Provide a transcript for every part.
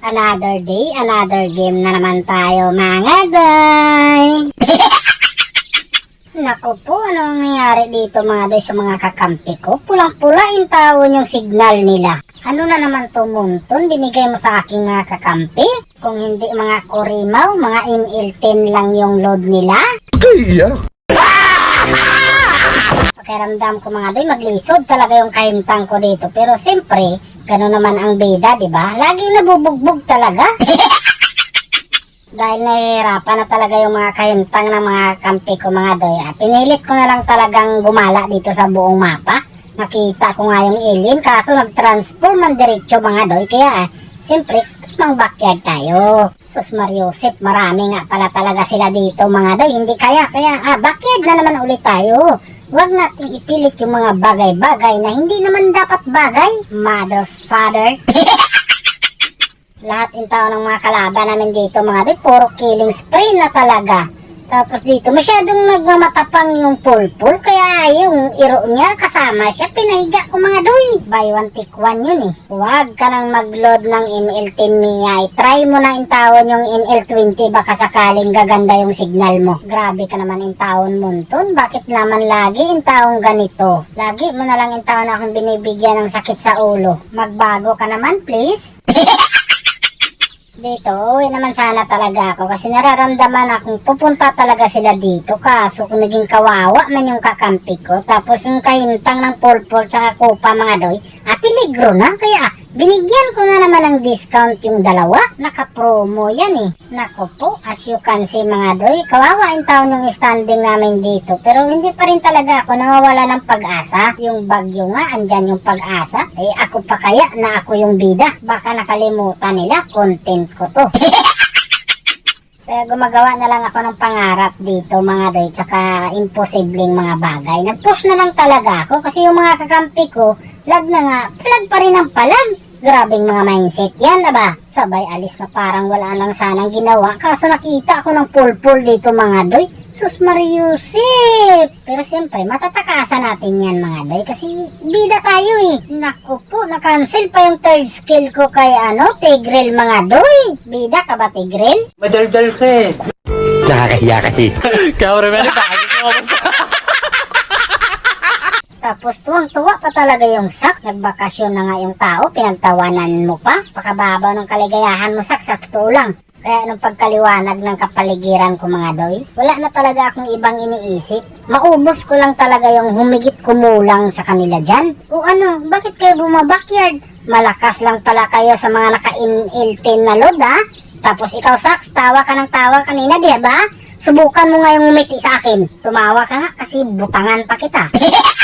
Another day, another game na naman tayo mga day. Naku po, anong nangyari dito mga day sa mga kakampi ko? Pulang-pula yung tawon yung signal nila. Ano na naman to Munton? Binigay mo sa aking mga kakampi? Kung hindi mga kurimaw, mga ML10 lang yung load nila? Kaya, Pakiramdam ko mga doy, maglisod talaga yung kahimtang ko dito. Pero siyempre, gano'n naman ang bida, di ba? Lagi nabubugbog talaga. Dahil nahihirapan na talaga yung mga kahimtang ng mga kampi ko mga doy. At pinilit ko na lang talagang gumala dito sa buong mapa. Nakita ko nga yung alien, kaso nag-transform ang diretso mga doy. Kaya, eh, siyempre, mang backyard tayo. Sus Mariusip, marami nga pala talaga sila dito mga doy. Hindi kaya, kaya ah, backyard na naman ulit tayo. Huwag nating ipilit yung mga bagay-bagay na hindi naman dapat bagay. Mother, father. Lahat yung tao ng mga kalaban namin dito mga doy, puro killing spree na talaga. Tapos dito, masyadong nagmamatapang yung pulpul, kaya yung iro niya kasama siya, pinahiga ko mga doy. Buy one take one yun eh. Huwag ka nang mag-load ng ML10 Mia. Try mo na intawon yung ML20, baka sakaling gaganda yung signal mo. Grabe ka naman intawon Munton, bakit naman lagi intawon ganito? Lagi mo na lang intawon akong binibigyan ng sakit sa ulo. Magbago ka naman please. dito, uwi naman sana talaga ako kasi nararamdaman akong pupunta talaga sila dito kaso kung naging kawawa man yung kakampi ko tapos yung kahintang ng pulpul sa kupa mga doy at peligro na. Kaya binigyan ko na naman ng discount yung dalawa. Naka-promo yan eh. Nako po as you can see mga doy kawawa yung taon yung standing namin dito. Pero hindi pa rin talaga ako nawawala ng pag-asa. Yung bagyo nga andyan yung pag-asa. Eh ako pa kaya na ako yung bida? Baka nakalimutan nila content ko to. Kaya gumagawa na lang ako ng pangarap dito mga doy tsaka imposibleng mga bagay. Nag-push na lang talaga ako kasi yung mga kakampi ko lag na nga palag pa rin ang palag Grabing mga mindset yan, aba. Sabay alis na parang wala lang sanang ginawa. Kaso nakita ako ng pulpul dito mga doy. Sus Mariusip! Pero siyempre, matatakasan natin yan mga doy. Kasi bida tayo eh. Naku po, na-cancel pa yung third skill ko kay ano, Tigrel mga doy. Bida ka ba Tigrel? Madaldal ka eh. nakakahiya kasi. Cameraman, bakit ko kamusta? Tapos tuwang-tuwa pa talaga yung sak. Nagbakasyon na nga yung tao, pinagtawanan mo pa. Pakababaw ng kaligayahan mo sak, sa totoo lang. Kaya nung pagkaliwanag ng kapaligiran ko mga doy, wala na talaga akong ibang iniisip. Maubos ko lang talaga yung humigit kumulang sa kanila dyan. O ano, bakit kayo bumabakyard? Malakas lang pala kayo sa mga naka-in-10 na load ha? Tapos ikaw Sax, tawa ka ng tawa kanina, di ba? Subukan mo nga yung umiti sa akin. Tumawa ka nga kasi butangan pa kita.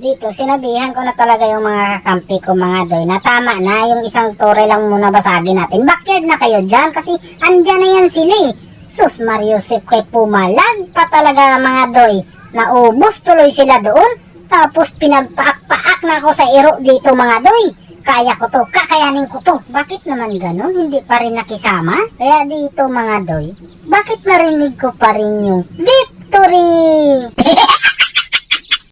Dito, sinabihan ko na talaga yung mga kakampi ko mga doy na tama na yung isang tore lang muna basagin natin. Backyard na kayo dyan kasi andyan na yan sila eh. Sus Mariusip kay pumalag pa talaga mga doy. Naubos tuloy sila doon. Tapos pinagpaak-paak na ako sa iro dito mga doy. Kaya ko to, kakayanin ko to. Bakit naman ganun? Hindi pa rin nakisama? Kaya dito mga doy, bakit narinig ko pa rin yung victory?